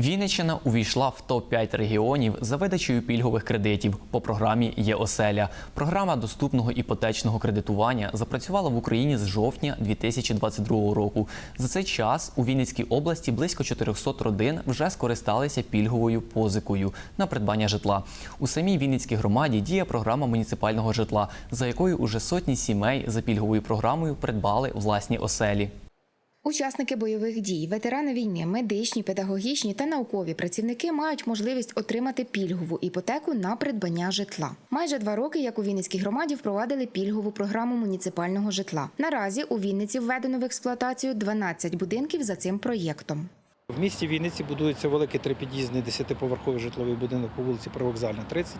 Вінниччина увійшла в топ-5 регіонів за видачею пільгових кредитів по програмі Є оселя. Програма доступного іпотечного кредитування запрацювала в Україні з жовтня 2022 року. За цей час у Вінницькій області близько 400 родин вже скористалися пільговою позикою на придбання житла. У самій Вінницькій громаді діє програма муніципального житла, за якою уже сотні сімей за пільговою програмою придбали власні оселі. Учасники бойових дій, ветерани війни, медичні, педагогічні та наукові працівники мають можливість отримати пільгову іпотеку на придбання житла. Майже два роки, як у Вінницькій громаді, впровадили пільгову програму муніципального житла. Наразі у Вінниці введено в експлуатацію 12 будинків за цим проєктом. В місті Вінниці будується великий трипід'їзний десятиповерховий житловий будинок по вулиці Привокзальна, 30.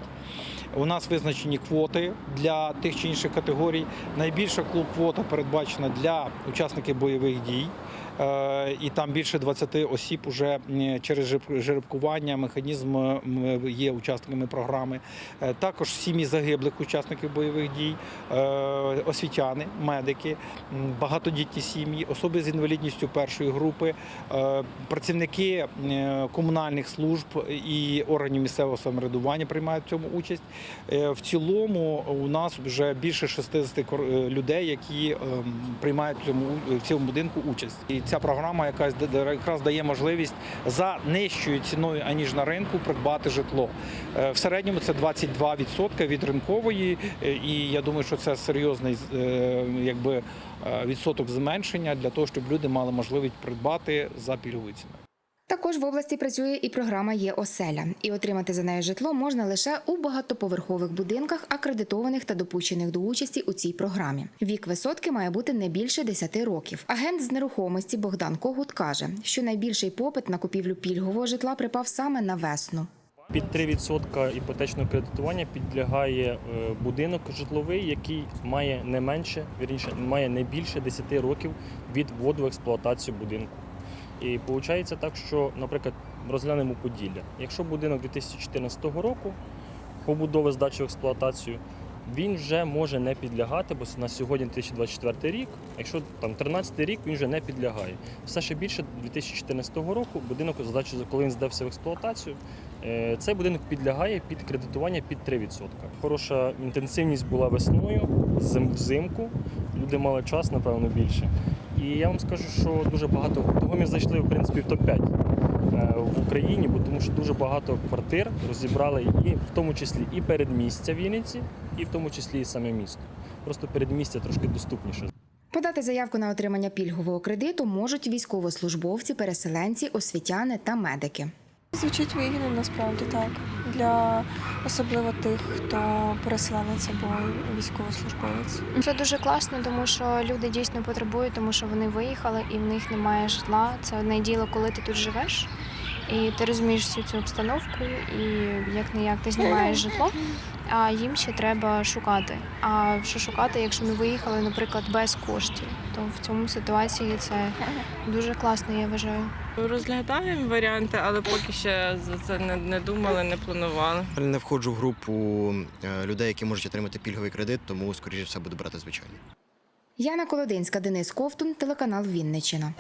У нас визначені квоти для тих чи інших категорій. Найбільша клуб квота передбачена для учасників бойових дій. Е, І там більше 20 осіб уже через жеребкування механізм є учасниками програми. Е, Також сім'ї загиблих учасників бойових дій, е, освітяни, медики, багатодітні сім'ї, особи з інвалідністю першої групи, е, працівники е, комунальних служб і органів місцевого самоврядування приймають в цьому участь. Е, В цілому у нас вже більше 60 кор- е, людей, які ем, приймають в цьому будинку участь. Ця програма якась якраз дає можливість за нижчою ціною аніж на ринку придбати житло. Е, В середньому це 22% від ринкової, е, і я думаю, що це серйозний е, якби відсоток зменшення для того, щоб люди мали можливість придбати за пільгову ціною. Також в області працює і програма Є оселя, і отримати за нею житло можна лише у багатоповерхових будинках, акредитованих та допущених до участі у цій програмі. Вік висотки має бути не більше 10 років. Агент з нерухомості Богдан Когут каже, що найбільший попит на купівлю пільгового житла припав саме на весну. Під 3% іпотечного кредитування підлягає е, будинок житловий, який має не менше, вірніше, має не більше 10 років від вводу в експлуатацію будинку. І виходить так, що, наприклад, розглянемо Поділля. Якщо будинок 2014 року побудови здачі в експлуатацію, він вже може не підлягати, бо на сьогодні 2024 рік, якщо там 13 рік, він вже не підлягає. Все ще більше 2014 року будинок здачі, коли він здався в експлуатацію, е, цей будинок підлягає під кредитування під 3%. Хороша інтенсивність була весною, взимку. Люди мали час, напевно, більше. І я вам скажу, що дуже багато того ми зайшли в принципі в топ-5 е, в Україні, бо тому що дуже багато квартир розібрали і в тому числі і передмістя Вінниці, і в тому числі і саме місто. Просто передмістя трошки доступніше. Подати заявку на отримання пільгового кредиту можуть військовослужбовці, переселенці, освітяни та медики. Звучить вигідно насправді так. Для особливо тих, хто переселенець або військовослужбовець. Це дуже класно, тому що люди дійсно потребують, тому що вони виїхали і в них немає житла. Це одне діло, коли ти тут живеш, і ти розумієш всю цю обстановку, і як не як ти знімаєш житло, а їм ще треба шукати. А що шукати, якщо ми виїхали, наприклад, без коштів, то в цьому ситуації це дуже класно, я вважаю. Розглядаємо варіанти, але поки ще за це не, не думали, не планували. Не входжу в групу е, людей, які можуть отримати пільговий кредит, тому скоріше все буду брати звичайний. Яна Колодинська, Денис Ковтун, телеканал Вінниччина.